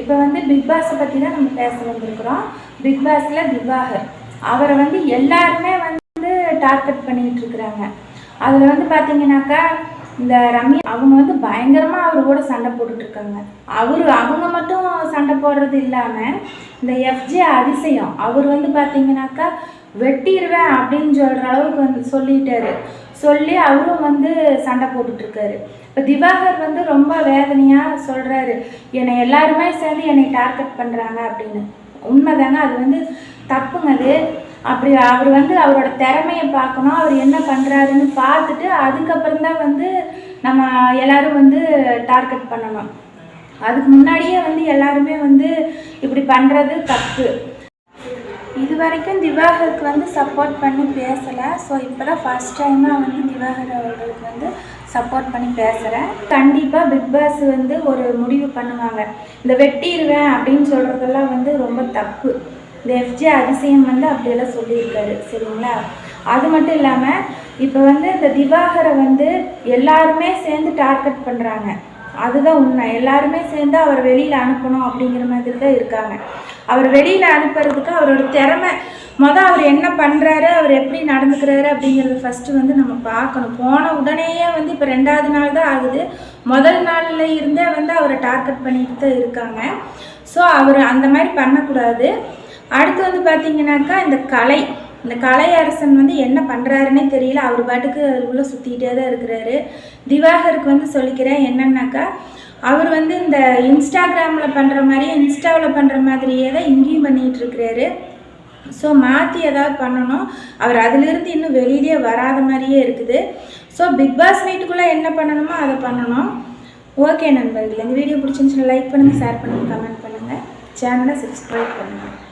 இப்போ வந்து பிக் பாஸை பற்றி தான் நம்ம பேச வந்திருக்கிறோம். பிக் பாஸில் திவாகர் அவரை வந்து எல்லாருமே வந்து டார்கெட் பண்ணிகிட்டு இருக்கிறாங்க. அதில் வந்து பார்த்தீங்கன்னாக்கா இந்த ரம்யா அவங்க வந்து பயங்கரமாக அவர் கூட சண்டை போட்டுட்ருக்காங்க அவர் அவங்க மட்டும் சண்டை போடுறது இல்லாமல் இந்த எஃப்ஜே அதிசயம். அவர் வந்து பார்த்தீங்கன்னாக்கா வெட்டிடுவேன் அப்படின்னு சொல்கிற அளவுக்கு வந்து சொல்லிட்டாரு. சொல்லி அவரும் வந்து சண்டை போட்டுட்ருக்காரு. இப்போ திவாகர் வந்து ரொம்ப வேதனையாக சொல்கிறாரு என்னை எல்லாருமே சேர்ந்து என்னை டார்கெட் பண்ணுறாங்க அப்படின்னு. உண்மைதாங்க அது வந்து தப்புங்க அது அப்படி அவர் வந்து அவரோட திறமையை பார்க்கணும் அவர் என்ன பண்ணுறாருன்னு பார்த்துட்டு அதுக்கப்புறம் தான் வந்து நம்ம எல்லாரும் வந்து டார்கெட் பண்ணணும். அதுக்கு முன்னாடியே வந்து எல்லாருமே வந்து இப்படி பண்ணுறது தப்பு. இது வரைக்கும் திவாகருக்கு வந்து சப்போர்ட் பண்ணி பேசலை. ஸோ இப்போ தான் ஃபஸ்ட் டைமாக வந்து திவாகர் அவர்களுக்கு வந்து சப்போர்ட் பண்ணி பேசுகிறேன் கண்டிப்பாக பிக் பாஸ் வந்து ஒரு முடிவு பண்ணுவாங்க. இந்த வெட்டிடுவேன் அப்படின்னு சொல்கிறதெல்லாம் வந்து ரொம்ப தப்பு. இந்த எஃப்ஜே அதிசயம் வந்து அப்படியெல்லாம் சொல்லியிருக்காரு. சரிங்களா? அது மட்டும் இல்லாமல் இப்போ வந்து இந்த திவாகரை வந்து எல்லாருமே சேர்ந்து டார்கெட் பண்ணுறாங்க அதுதான் உண்மை. எல்லாருமே சேர்ந்து அவர் வெளியில் அனுப்பணும் அப்படிங்கிற மாதிரி தான் இருக்காங்க. அவர் வெளியில் அனுப்புறதுக்கு அவரோட திறமை. மொதல் அவர் என்ன பண்ணுறாரு அவர் எப்படி நடந்துக்கிறாரு அப்படிங்கிறத ஃபஸ்ட்டு வந்து நம்ம பார்க்கணும். போன உடனேயே வந்து இப்போ ரெண்டாவது நாள் தான் ஆகுது. முதல் நாளில் இருந்தே வந்து அவரை டார்கெட் பண்ணிட்டு தான் இருக்காங்க. ஸோ அவர் அந்த மாதிரி பண்ணக்கூடாது. அடுத்து வந்து பார்த்திங்கனாக்கா இந்த கலை. இந்த கலை அரசன் வந்து என்ன பண்ணுறாருன்னே தெரியல. அவர் பாட்டுக்கு அதுக்குள்ளே சுற்றிக்கிட்டே தான் இருக்கிறாரு. திவாகருக்கு வந்து சொல்லிக்கிறேன் என்னன்னாக்கா அவர் வந்து இந்த இன்ஸ்டாகிராமில் பண்ணுற மாதிரியே இன்ஸ்டாவில் பண்ணுற மாதிரியே தான் இங்கேயும் பண்ணிகிட்டு இருக்கிறாரு. ஸோ மாற்றி ஏதாவது பண்ணணும். அவர் அதிலிருந்து இன்னும் வெளியிலே வராத மாதிரியே இருக்குது. ஸோ பிக் பாஸ் வீட்டுக்குள்ளே என்ன பண்ணணுமோ அதை பண்ணணும். ஓகே நண்பர்களே இந்த வீடியோ பிடிச்சிருந்துச்சுன்னா லைக் பண்ணுங்கள் ஷேர் பண்ணுங்கள் கமெண்ட் பண்ணுங்கள் சேனலை சப்ஸ்கிரைப் பண்ணுங்கள்